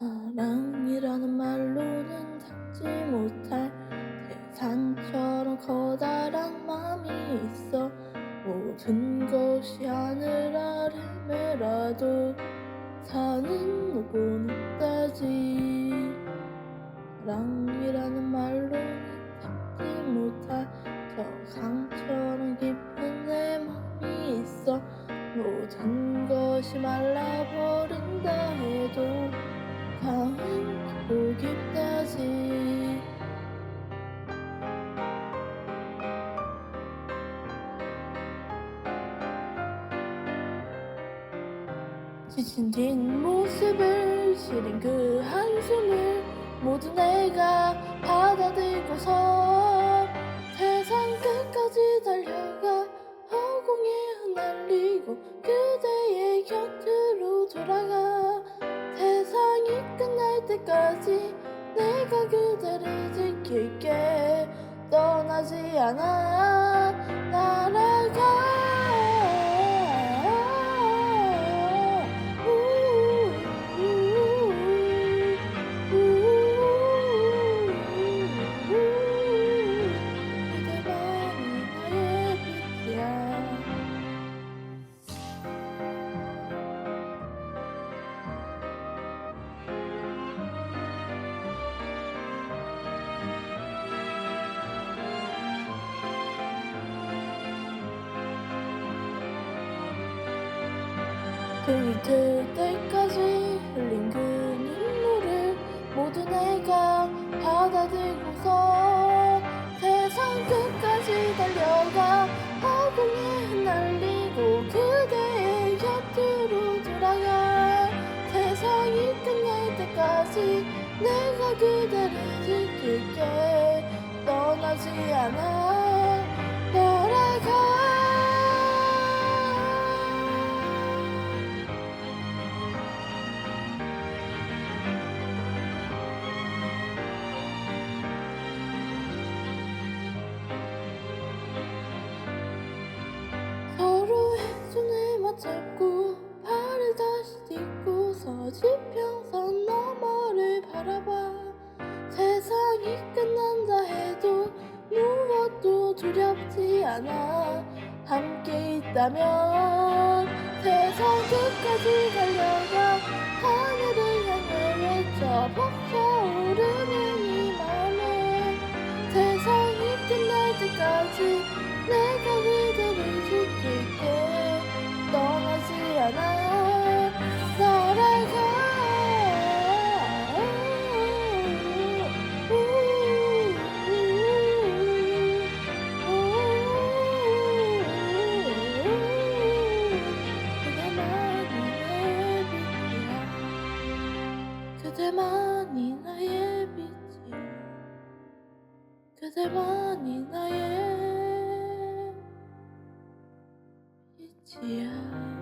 사랑이라는 말로는 담지 못할 태산처럼 커다란 마음이 있어 모든 것이 하늘 아래 매라도 사는 누구는 없다지. 사랑이라는 말로는 담지 못할 저 강처럼 깊은 내 마음이 있어 모든 것이 말라버린다 해도 고 깊다지. 지친 뒷모습을 시린 그 한숨을 모두 내가 받아들고서 세상 끝까지 달려가 허공에 흩날리고 그 끝날 때까지 내가 그대를 지킬게. 떠나지 않아 불이 들 때까지 흘린 그 눈물을 모두 내가 받아들고서 세상 끝까지 달려가 허공에 흩날리고 그대의 곁으로 돌아가 세상이 끝날 때까지 내가 그대를 지킬게. 떠나지 않아. 날아가 무엇도 두렵지 않아. 함께 있다면 세상 끝까지 달려가 하늘을 향해 외쳐 벅차오르는 이 맘에 세상이 끝날 때까지 내가 그 그대만이 나의 빛이야 그대만이 나의 빛이야